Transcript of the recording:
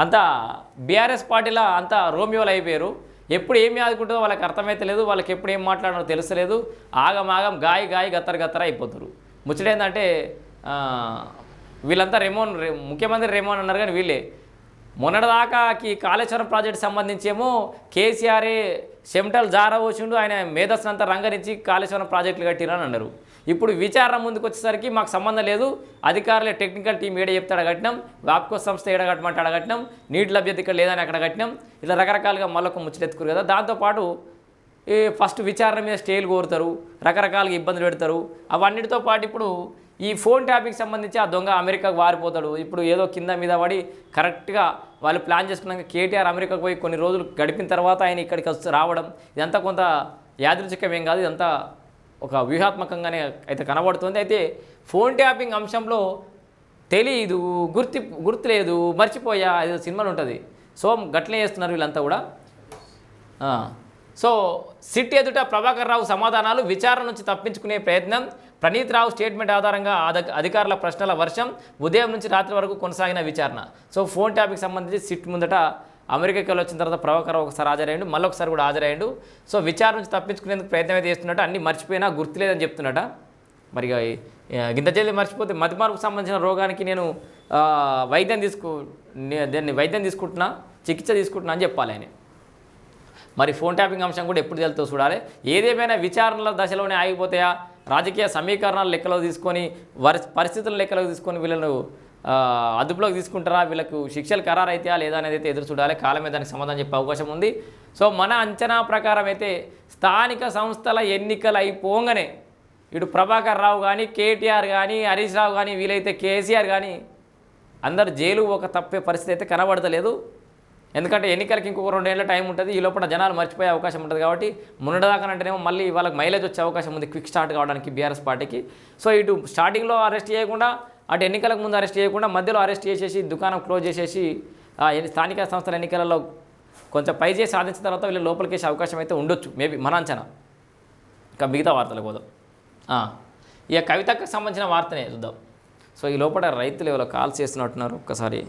అంతా బీఆర్ఎస్ పార్టీలో అంతా రోమియోలు అయిపోయారు. ఎప్పుడు ఏమి ఆదుకుంటుందో వాళ్ళకి అర్థమైతే లేదు వాళ్ళకి ఎప్పుడు ఏం మాట్లాడాలో తెలుసలేదు ఆగం ఆగం గాయ గాయ గత్తర గత్తర అయిపోతారు. ముచ్చట ఏంటంటే వీళ్ళంతా రెమోన్ ముఖ్యమంత్రి రెమోన్ అన్నారు కానీ వీళ్ళే. మొన్నటిదాకాకి కాళేశ్వరం ప్రాజెక్ట్ సంబంధించేమో కేసీఆరే చెమటలు జారవచ్చిండు ఆయన మేధస్సునంతా రంగరించి కాళేశ్వరం ప్రాజెక్టులు కట్టిరని అన్నారు. ఇప్పుడు విచారణ ముందుకు వచ్చేసరికి మాకు సంబంధం లేదు. అధికారులే టెక్నికల్ టీం ఏడ చెప్తే అక్కడ కట్టినాం. వాప్కో సంస్థ ఏడ కట్టమంటే అక్కడ కట్టినాం. నీటి లభ్యత ఇక్కడ లేదని అక్కడ కట్టినాం. ఇలా రకరకాలుగా మళ్ళొక ముచ్చటెత్తుకురు కదా. దాంతోపాటు ఈ ఫస్ట్ విచారణ మీద స్టేలు కోరుతారు. రకరకాలుగా ఇబ్బందులు పెడతారు. అవన్నిటితో పాటు ఇప్పుడు ఈ ఫోన్ ట్యాపింగ్ సంబంధించి ఆ దొంగ అమెరికాకు వారిపోతాడు. ఇప్పుడు ఏదో కింద మీద పడి కరెక్ట్గా వాళ్ళు ప్లాన్ చేసుకున్నాక కేటీఆర్ అమెరికాకు పోయి కొన్ని రోజులు గడిపిన తర్వాత ఆయన ఇక్కడికి వచ్చి రావడం ఇదంతా కొంత యాదృచ్ఛికం ఏం కాదు. ఇదంతా ఒక వ్యూహాత్మకంగానే అయితే కనబడుతుంది. అయితే ఫోన్ ట్యాపింగ్ అంశంలో తెలీదు గుర్తి గుర్తులేదు మర్చిపోయా ఏదో సినిమాలు ఉంటుంది. సో గట్లే చేస్తున్నారు వీళ్ళంతా కూడా. సో సిట్ ఎదుట ప్రభాకర్ రావు సమాధానాలు విచారణ నుంచి తప్పించుకునే ప్రయత్నం ప్రణీత్ రావు స్టేట్మెంట్ ఆధారంగా అధికారుల ప్రశ్నల వర్షం ఉదయం నుంచి రాత్రి వరకు కొనసాగిన విచారణ. సో ఫోన్ ట్యాపింగ్ సంబంధించి సిట్ ముందట అమెరికాకి వెళ్ళొచ్చిన తర్వాత ప్రభాకర్ ఒకసారి హాజరయ్యాడు మళ్ళీ ఒకసారి కూడా హాజరయ్యాడు. సో విచారణ నుంచి తప్పించుకునేందుకు ప్రయత్నం అయితే చేస్తున్నట్టు అన్ని మర్చిపోయినా గుర్తులేదని చెప్తున్నట. మరి ఇక గింత జల్ది మర్చిపోతే మతిమార్పుకు సంబంధించిన రోగానికి నేను వైద్యం తీసుకు నే- దాన్ని వైద్యం తీసుకుంటున్నా చికిత్స తీసుకుంటున్నా అని చెప్పాలి ఆయన. మరి ఫోన్ ట్యాపింగ్ అంశం కూడా ఎప్పుడు తెలుతో చూడాలి. ఏదేమైనా విచారణల దశలోనే ఆగిపోతాయా? రాజకీయ సమీకరణాలు లెక్కలో తీసుకొని వరి పరిస్థితులను లెక్కలోకి తీసుకొని వీళ్ళను అదుపులోకి తీసుకుంటారా? వీళ్ళకు శిక్షలు ఖరారు లేదా అనేది అయితే ఎదురు చూడాలి. కాలమే దానికి సమాధానం చెప్పే అవకాశం ఉంది. సో మన అంచనా ప్రకారం అయితే స్థానిక సంస్థల ఎన్నికలు అయిపోగానే ఇటు ప్రభాకర్ రావు కానీ కేటీఆర్ కానీ హరీష్ రావు కానీ వీలైతే కేసీఆర్ కానీ అందరు జైలు ఒక తప్పే పరిస్థితి అయితే కనబడతలేదు. ఎందుకంటే ఎన్నికలకి ఇంకొక రెండేళ్ళ టైం ఉంటుంది. ఈ లోపల జనాలు మర్చిపోయే అవకాశం ఉంటుంది కాబట్టి మొన్నటిదాకానంటేనేమో మళ్ళీ వాళ్ళకి మైలేజ్ వచ్చే అవకాశం ఉంది క్విక్ స్టార్ట్ కావడానికి బీఆర్ఎస్ పార్టీకి. సో ఇటు స్టార్టింగ్లో అరెస్ట్ చేయకుండా అటు ఎన్నికలకు ముందు అరెస్ట్ చేయకుండా మధ్యలో అరెస్ట్ చేసేసి దుకాణం క్లోజ్ చేసేసి స్థానిక సంస్థల ఎన్నికలలో కొంచెం పై చేసి సాధించిన తర్వాత వీళ్ళు లోపలికి వేసే అవకాశం అయితే ఉండొచ్చు. మేబీ మన అంచనా. ఇంకా మిగతా వార్తలకు పోదాం. ఇక కవితకు సంబంధించిన వార్తనే చూద్దాం. సో ఈ లోపల రైతులు ఎవరో కాల్స్ చేస్తున్నట్టున్నారు ఒక్కసారి